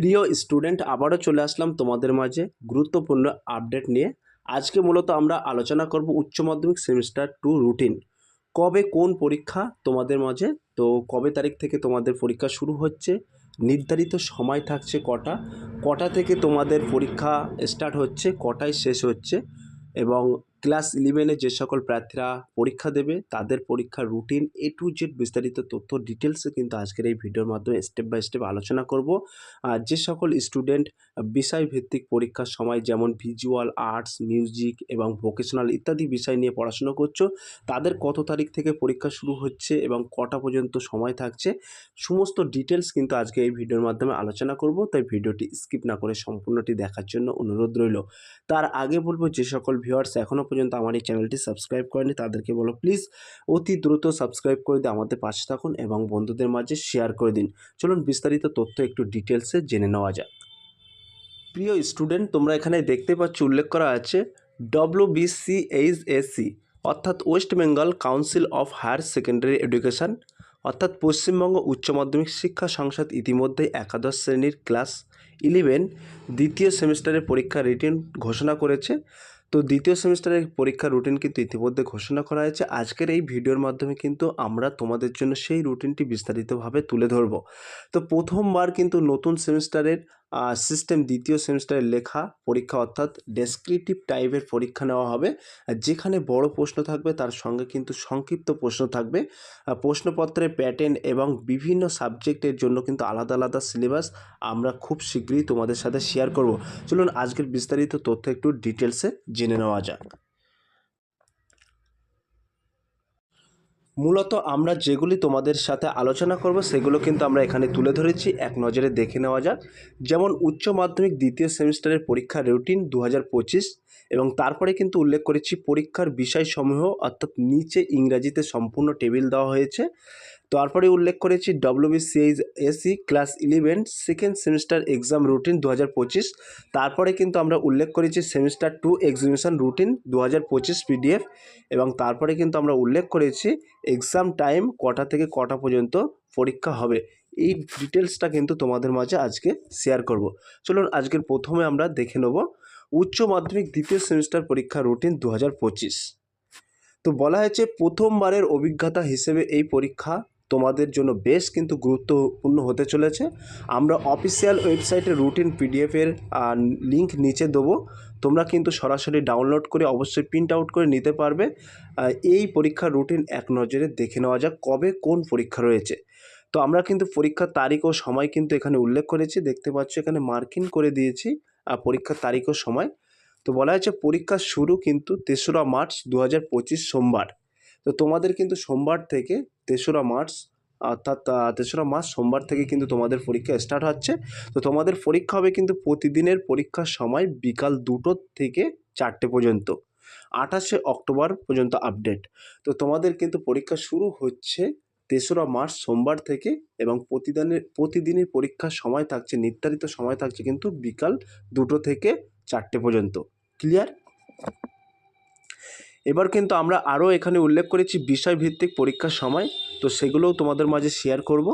প্রিয় স্টুডেন্ট, আবারও চলে আসলাম তোমাদের মাঝে গুরুত্বপূর্ণ আপডেট নিয়ে। আজকে মূলত আমরা আলোচনা করব উচ্চ মাধ্যমিক সেমিস্টার টু রুটিন। কবে কোন পরীক্ষা তোমাদের মাঝে? তো কবে তারিখ থেকে তোমাদের পরীক্ষা শুরু হচ্ছে? নির্ধারিত সময় থাকছে কটা? কটা থেকে তোমাদের পরীক্ষা স্টার্ট হচ্ছে? কটায় শেষ হচ্ছে? এবং ক্লাস ইলেভেনে যে সকল প্রার্থীরা পরীক্ষা দেবে, তাদের পরীক্ষার রুটিন এ টু জেড বিস্তারিত তথ্য ডিটেলসে কিন্তু আজকের এই ভিডিওর মাধ্যমে স্টেপ বাই স্টেপ আলোচনা করব। আর যে সকল স্টুডেন্ট বিষয়ভিত্তিক পরীক্ষার সময় যেমন ভিজুয়াল আর্টস মিউজিক এবং ভোকেশনাল ইত্যাদি বিষয় নিয়ে পড়াশোনা করছ, তাদের কত তারিখ থেকে পরীক্ষা শুরু হচ্ছে এবং কটা পর্যন্ত সময় থাকছে, সমস্ত ডিটেলস কিন্তু আজকে এই ভিডিওর মাধ্যমে আলোচনা করব। তাই ভিডিওটি স্কিপ না করে সম্পূর্ণটি দেখার জন্য অনুরোধ রইল। তার আগে বলব যে সকল ভিউয়ার্স এখনও পর্যন্ত আমার এই চ্যানেলটি সাবস্ক্রাইব করেনি তাদেরকে বলো প্লিজ অতি দ্রুত সাবস্ক্রাইব করে দিয়ে আমাদের পাশে থাকুন এবং বন্ধুদের মাঝে শেয়ার করে দিন। চলুন বিস্তারিত তথ্য একটু ডিটেলসে জেনে নেওয়া যাক। প্রিয় স্টুডেন্ট তোমরা এখানে দেখতে পাচ্ছ, উল্লেখ করা আছে ডব্লিউ বিসিএইচএসসি অর্থাৎ West Bengal Council of Higher Secondary Education অর্থাৎ পশ্চিমবঙ্গ উচ্চ মাধ্যমিক শিক্ষা সংসদ ইতিমধ্যেই একাদশ শ্রেণির ক্লাস ইলেভেন দ্বিতীয় সেমিস্টারের পরীক্ষা রিটিন ঘোষণা করেছে। তো দ্বিতীয় সেমিস্টারের পরীক্ষার রুটিন কিন্তু ইতিমধ্যে ঘোষণা করা হয়েছে। আজকের এই ভিডিওর মাধ্যমে কিন্তু আমরা তোমাদের জন্য সেই রুটিনটি বিস্তারিতভাবে তুলে ধরব। তো প্রথমবার কিন্তু নতুন সেমিস্টারের সিস্টেম দ্বিতীয় সেমিস্টারের লেখা পরীক্ষা অর্থাৎ ডেসক্রিপটিভ টাইপের পরীক্ষা নেওয়া হবে। যেখানে বড় প্রশ্ন থাকবে তার সঙ্গে কিন্তু সংক্ষিপ্ত প্রশ্ন থাকবে। আর প্রশ্নপত্রের প্যাটার্ন এবং বিভিন্ন সাবজেক্টের জন্য কিন্তু আলাদা আলাদা সিলেবাস আমরা খুব শীঘ্রই তোমাদের সাথে শেয়ার করব। চলুন আজকের বিস্তারিত তথ্য একটু ডিটেলসে জেনে নেওয়া যাক। মূলত আমরা যেগুলি তোমাদের সাথে আলোচনা করব, সেগুলো কিন্তু আমরা এখানে তুলে ধরেছি। এক নজরে দেখে নেওয়া যাক। যেমন উচ্চ মাধ্যমিক দ্বিতীয় সেমিস্টারের পরীক্ষার রুটিন দু হাজার পঁচিশ এবং তারপরে কিন্তু উল্লেখ করেছি পরীক্ষার বিষয়সমূহ, অর্থাৎ নিচে ইংরাজিতে সম্পূর্ণ টেবিল দেওয়া হয়েছে। তারপরে উল্লেখ করেছি WBCHSE class eleven second semester exam routine দু পঁচিশ। তারপরে কিন্তু আমরা উল্লেখ করেছি সেমিস্টার টু এক্সিবিশন রুটিন দু পঁচিশ পিডিএফ এবং তারপরে কিন্তু আমরা উল্লেখ করেছি এক্সাম টাইম কটা থেকে কটা পর্যন্ত পরীক্ষা হবে। এই ডিটেলসটা কিন্তু তোমাদের মাঝে আজকে শেয়ার করব। চলুন আজকের প্রথমে আমরা দেখে নেব উচ্চ মাধ্যমিক দ্বিতীয় সেমিস্টার পরীক্ষা রুটিন দু হাজার পঁচিশ। তো বলা হয়েছে প্রথমবারের অভিজ্ঞতা হিসেবে এই পরীক্ষা তোমাদের জন্য বেশ কিন্তু গুরুত্বপূর্ণ হতে চলেছে। আমরা অফিসিয়াল ওয়েবসাইটে রুটিন পিডিএফের লিঙ্ক নিচে দেবো। তোমরা কিন্তু সরাসরি ডাউনলোড করে অবশ্যই প্রিন্ট আউট করে নিতে পারবে। এই পরীক্ষার রুটিন এক নজরে দেখে নেওয়া যাক কবে কোন পরীক্ষা রয়েছে। তো আমরা কিন্তু পরীক্ষার তারিখ ও সময় কিন্তু এখানে উল্লেখ করেছি। দেখতে পাচ্ছ এখানে মার্কিং করে দিয়েছি পরীক্ষার তারিখ ও সময়। তো বলা হয়েছে পরীক্ষা শুরু কিন্তু তেসরা মার্চ দু হাজার পঁচিশ সোমবার। তো তোমাদের কিন্তু সোমবার থেকে তেসরা মার্চ, অর্থাৎ তেসরা মার্চ সোমবার থেকে কিন্তু তোমাদের পরীক্ষা স্টার্ট হচ্ছে। তো তোমাদের পরীক্ষা হবে কিন্তু প্রতিদিনের পরীক্ষার সময় বিকাল দুটো থেকে চারটে পর্যন্ত, আঠাশে অক্টোবর পর্যন্ত আপডেট তো তোমাদের কিন্তু পরীক্ষা শুরু হচ্ছে তেসরা মার্চ সোমবার থেকে এবং প্রতিদিনের প্রতিদিনের পরীক্ষার সময় থাকছে, নির্ধারিত সময় থাকছে কিন্তু বিকাল দুটো থেকে চারটে পর্যন্ত। ক্লিয়ার এবার কিন্তু আমরা আরও এখানে উল্লেখ করেছি বিষয়ভিত্তিক পরীক্ষার সময়, তো সেগুলোও তোমাদের মাঝে শেয়ার করব।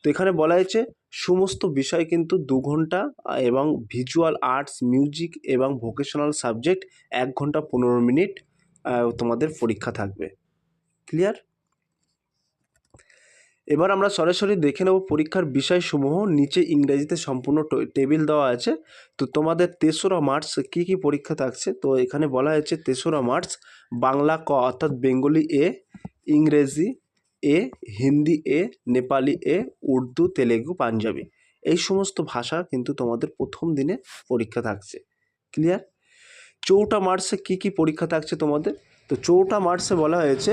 তো এখানে বলা হয়েছে, সমস্ত বিষয় কিন্তু দু ঘণ্টা এবং ভিজুয়াল আর্টস মিউজিক এবং ভোকেশনাল সাবজেক্ট এক ঘণ্টা পনেরো মিনিট তোমাদের পরীক্ষা থাকবে। ক্লিয়ার এবার আমরা সরাসরি দেখে নেব পরীক্ষার বিষয়সমূহ। নিচে ইংরেজিতে সম্পূর্ণ টেবিল দেওয়া আছে। তো তোমাদের তেসরা মার্চ কী কী পরীক্ষা থাকছে? তো এখানে বলা হয়েছে তেসরা মার্চ বাংলা ক, অর্থাৎ বেঙ্গলি এ, ইংরেজি এ, হিন্দি এ, নেপালি এ, উর্দু, তেলেগু, পাঞ্জাবি। এই সমস্ত ভাষা কিন্তু তোমাদের প্রথম দিনে পরীক্ষা থাকছে। ক্লিয়ার চৌঠা মার্চে কী কী পরীক্ষা থাকছে তোমাদের? তো চৌঠা মার্চে বলা হয়েছে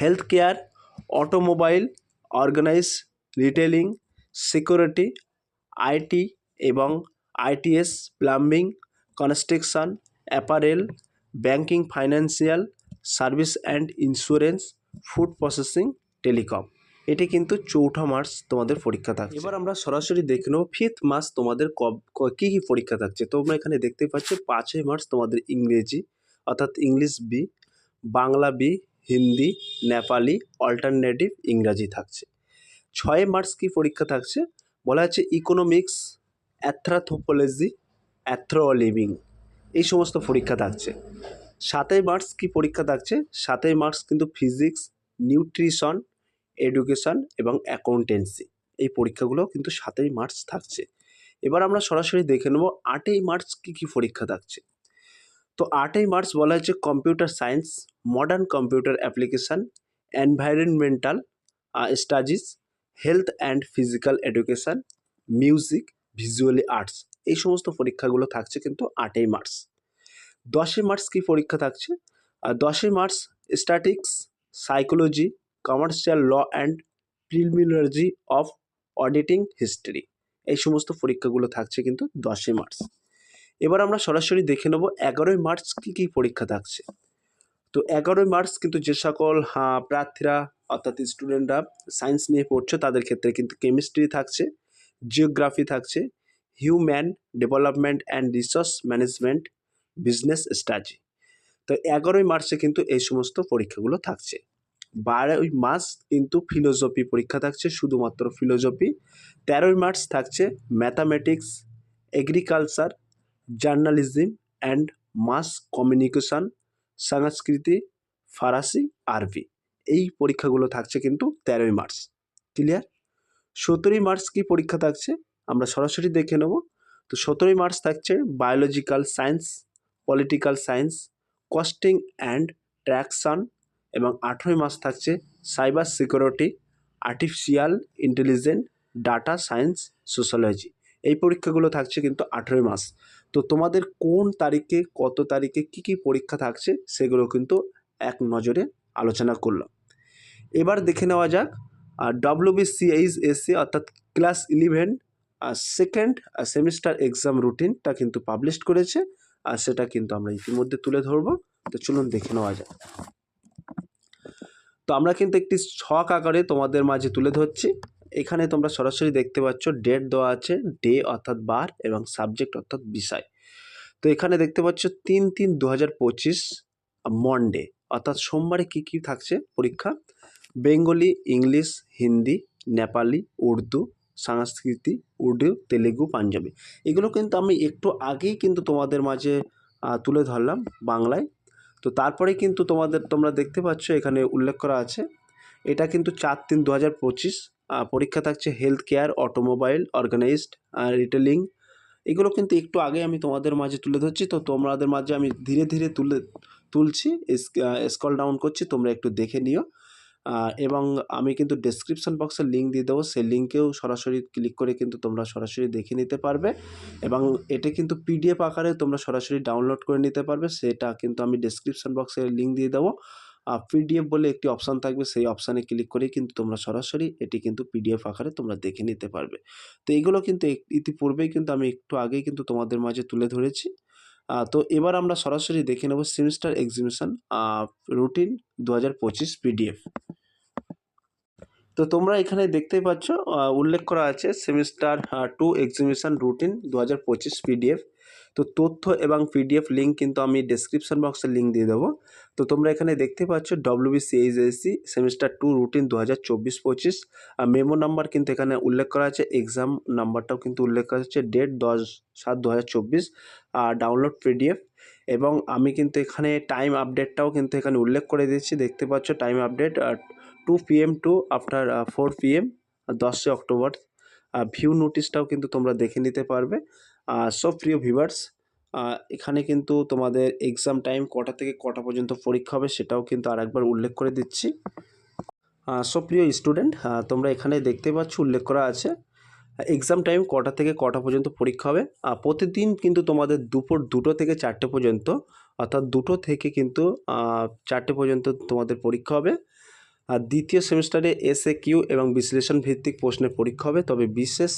health care automobile, organise retailing security, IT এবং ITS, plumbing, construction, apparel, banking, financial service and insurance, food processing, telecom. এটি কিন্তু চৌঠা মার্চ তোমাদের পরীক্ষা থাকছে। এবার আমরা সরাসরি দেখে নেব, ফিফথ মার্চ তোমাদের কী কী পরীক্ষা থাকছে? তোমরা এখানে দেখতে পাচ্ছ, পাঁচই মার্চ তোমাদের ইংরেজি, অর্থাৎ English B, Bangla B Hindi, Nepali alternative ইংরাজি থাকছে। ছয় মার্চ কি পরীক্ষা থাকছে? বলা আছে ইকোনমিক্স অ্যাথ্রাথোপোলজি অ্যাথ্রো লিভিং এই সমস্ত পরীক্ষা থাকছে। সাতই মার্চ কি পরীক্ষা থাকছে? সাতই মার্চ কিন্তু ফিজিক্স নিউট্রিশন এডুকেশন এবং অ্যাকাউন্টেন্সি এই পরীক্ষাগুলো কিন্তু সাতই মার্চ থাকছে। এবার আমরা সরাসরি দেখে নেব আটই মার্চ কী কী পরীক্ষা থাকছে। তো আটই মার্চ বলা হচ্ছে computer science modern computer application environmental studies health and physical education music visually arts এই সমস্ত পরীক্ষাগুলো থাকছে কিন্তু আটই মার্চ। দশই মার্চ কী পরীক্ষা থাকছে? দশই March statics psychology commercial law and preliminary of auditing history এই সমস্ত পরীক্ষাগুলো থাকছে কিন্তু দশই মার্চ। এবার আমরা সরাসরি দেখে নেব এগারোই মার্চ কী কী পরীক্ষা থাকছে। তো এগারোই মার্চ কিন্তু যে সকল হ্যাঁ, প্রার্থীরা অর্থাৎ স্টুডেন্টরা সায়েন্স নিয়ে পড়ছে তাদের ক্ষেত্রে কিন্তু কেমিস্ট্রি থাকছে জিওগ্রাফি থাকছে human development and resource management business strategy তো এগারোই মার্চে কিন্তু এই সমস্ত পরীক্ষাগুলো থাকছে। বারোই মার্চ কিন্তু ফিলোজফি পরীক্ষা থাকছে শুধুমাত্র ফিলোজফি তেরোই মার্চ থাকছে mathematics agriculture journalism and mass communication সংস্কৃতি, ফারাসি, আরবি। এই পরীক্ষাগুলো থাকছে কিন্তু তেরোই মার্চ। ক্লিয়ার সতেরোই মার্চ কি পরীক্ষা থাকছে? আমরা সরাসরি দেখে নেব। তো সতেরোই মার্চ থাকছে biological science political science costing and traction এবং আঠেরোই মার্চ থাকছে cyber security artificial intelligent data science sociology এই পরীক্ষাগুলো থাকছে কিন্তু আঠেরোই মাস তো তোমাদের কোন তারিখে, কত তারিখে কি কি পরীক্ষা থাকছে সেগুলো কিন্তু এক নজরে আলোচনা করলাম। এবার দেখে নেওয়া যাক ডব্লিউবিসিএইচ এসি অর্থাৎ class eleven second semester exam রুটিনটা কিন্তু পাবলিশ করেছে, আর সেটা কিন্তু আমরা ইতিমধ্যে তুলে ধরবো। তো চলুন দেখে নেওয়া যাক। তো আমরা কিন্তু একটি ছক আকারে তোমাদের মাঝে তুলে ধরছি। এখানে তোমরা সরাসরি দেখতে পাচ্ছ ডেট দেওয়া আছে, ডে অর্থাৎ বার এবং সাবজেক্ট অর্থাৎ বিষয়। তো এখানে দেখতে পাচ্ছ তিন তিন দু হাজার পঁচিশ মন্ডে, অর্থাৎ সোমবারে কী কী থাকছে পরীক্ষা? বেঙ্গলি, ইংলিশ, হিন্দি, নেপালি, উর্দু, সংস্কৃতি, উর্দু, তেলেগু, পাঞ্জাবি। এগুলো কিন্তু আমি একটু আগেই কিন্তু তোমাদের মাঝে তুলে ধরলাম বাংলায়। তো তারপরে কিন্তু তোমাদের, তোমরা দেখতে পাচ্ছ এখানে উল্লেখ করা আছে, এটা কিন্তু চার তিন দু হাজার পঁচিশ পরীক্ষা থাকছে health care automobile organised retailing এগুলো কিন্তু একটু আগে আমি তোমাদের মাঝে তুলে ধরছি। তো তোমাদের মাঝে আমি ধীরে ধীরে তুলে তুলছি স্কল ডাউন করছি, তোমরা একটু দেখে নিও। এবং আমি কিন্তু ডেসক্রিপশন বক্সে লিঙ্ক দিয়ে দেবো। সেই লিঙ্কেও সরাসরি ক্লিক করে কিন্তু তোমরা সরাসরি দেখে নিতে পারবে। এবং এটা কিন্তু পিডিএফ আকারে তোমরা সরাসরি ডাউনলোড করে নিতে পারবে। সেটা কিন্তু আমি ডেসক্রিপশন বক্সে লিঙ্ক দিয়ে দেবো। পিডিএফ বলে একটি অপশান থাকবে, সেই অপশানে ক্লিক করেই কিন্তু তোমরা সরাসরি এটি কিন্তু পিডিএফ আকারে তোমরা দেখে নিতে পারবে। তো এইগুলো কিন্তু ইতিপূর্বেই কিন্তু আমি একটু আগেই কিন্তু তোমাদের মাঝে তুলে ধরেছি। তো এবার আমরা সরাসরি দেখে নেব সেমিস্টার এক্সিবিশন রুটিন দু হাজার পঁচিশ পিডিএফ তো তোমরা এখানে দেখতেই পাচ্ছ উল্লেখ করা আছে সেমিস্টার টু এক্সিবিশন রুটিন দু হাজার পঁচিশ পিডিএফ তো তথ্য এবং পিডিএফ লিঙ্ক কিন্তু আমি ডেসক্রিপশন বক্সে লিঙ্ক দিয়ে দেবো। তো তোমরা এখানে দেখতে পাচ্ছ ডব্লিউবিসিএইচএসসি সেমিস্টার টু রুটিন দু হাজার চব্বিশ পঁচিশ। আর মেমো নাম্বার কিন্তু এখানে উল্লেখ করা আছে এক্সাম নাম্বারটাও কিন্তু উল্লেখ করা আছে ডেট দশ সাত দু চব্বিশ। ডাউনলোড পিডিএফ এবং আমি কিন্তু এখানে টাইম আপডেটটাও কিন্তু এখানে উল্লেখ করে দিয়েছি, দেখতে পাচ্ছ time update two PM to after four PM দশই অক্টোবর। ভিউ নোটিশটাও কিন্তু তোমরা দেখে নিতে পারবে। সব প্রিয় ভিউয়ার্স এখানে কিন্তু তোমাদের এক্সাম টাইম কটা থেকে কটা পর্যন্ত পরীক্ষা হবে সেটাও কিন্তু আরেকবার উল্লেখ করে দিচ্ছি। সব প্রিয় স্টুডেন্ট তোমরা এখানে দেখতে পাচ্ছ উল্লেখ করা আছে এক্সাম টাইম কটা থেকে কটা পর্যন্ত পরীক্ষা হবে। প্রতিদিন কিন্তু তোমাদের দুপুর দুটো থেকে চারটে পর্যন্ত, অর্থাৎ দুটো থেকে কিন্তু চারটে পর্যন্ত তোমাদের পরীক্ষা হবে। আর দ্বিতীয় সেমিস্টারে এসএ কিউ এবং বিশ্লেষণ ভিত্তিক প্রশ্নের পরীক্ষা হবে, তবে বিশেষ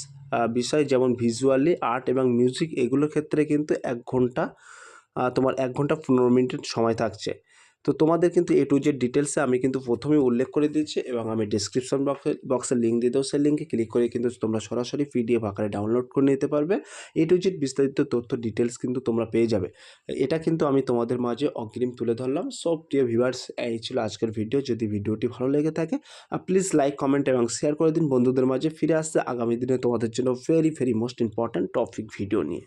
বিষয় যেমন ভিজুয়ালি আর্ট এবং মিউজিক এগুলোর ক্ষেত্রে কিন্তু এক ঘণ্টা তোমার এক ঘণ্টা পনেরো মিনিটের সময় থাকছে। তো তোমাদের কিন্তু এ টু জেড ডিটেলসে আমি কিন্তু প্রথমেই উল্লেখ করে দিয়েছি এবং আমি ডিসক্রিপশন বক্সে বক্সের লিঙ্ক দিয়ে দেবো। সেই লিঙ্কে ক্লিক করে কিন্তু তোমরা সরাসরি পিডিএফ আকারে ডাউনলোড করে নিতে পারবে। এ টু জেড বিস্তারিত তথ্য ডিটেলস কিন্তু তোমরা পেয়ে যাবে। এটা কিন্তু আমি তোমাদের মাঝে অগ্রিম তুলে ধরলাম। সব প্রিয় ভিউয়ার্স এই ছিল আজকের ভিডিও যদি ভিডিওটি ভালো লেগে থাকে প্লিজ লাইক কমেন্ট এবং শেয়ার করে দিন। বন্ধুদের মাঝে ফিরে আসছে আগামী দিনে তোমাদের জন্য very very most important topic video নিয়ে।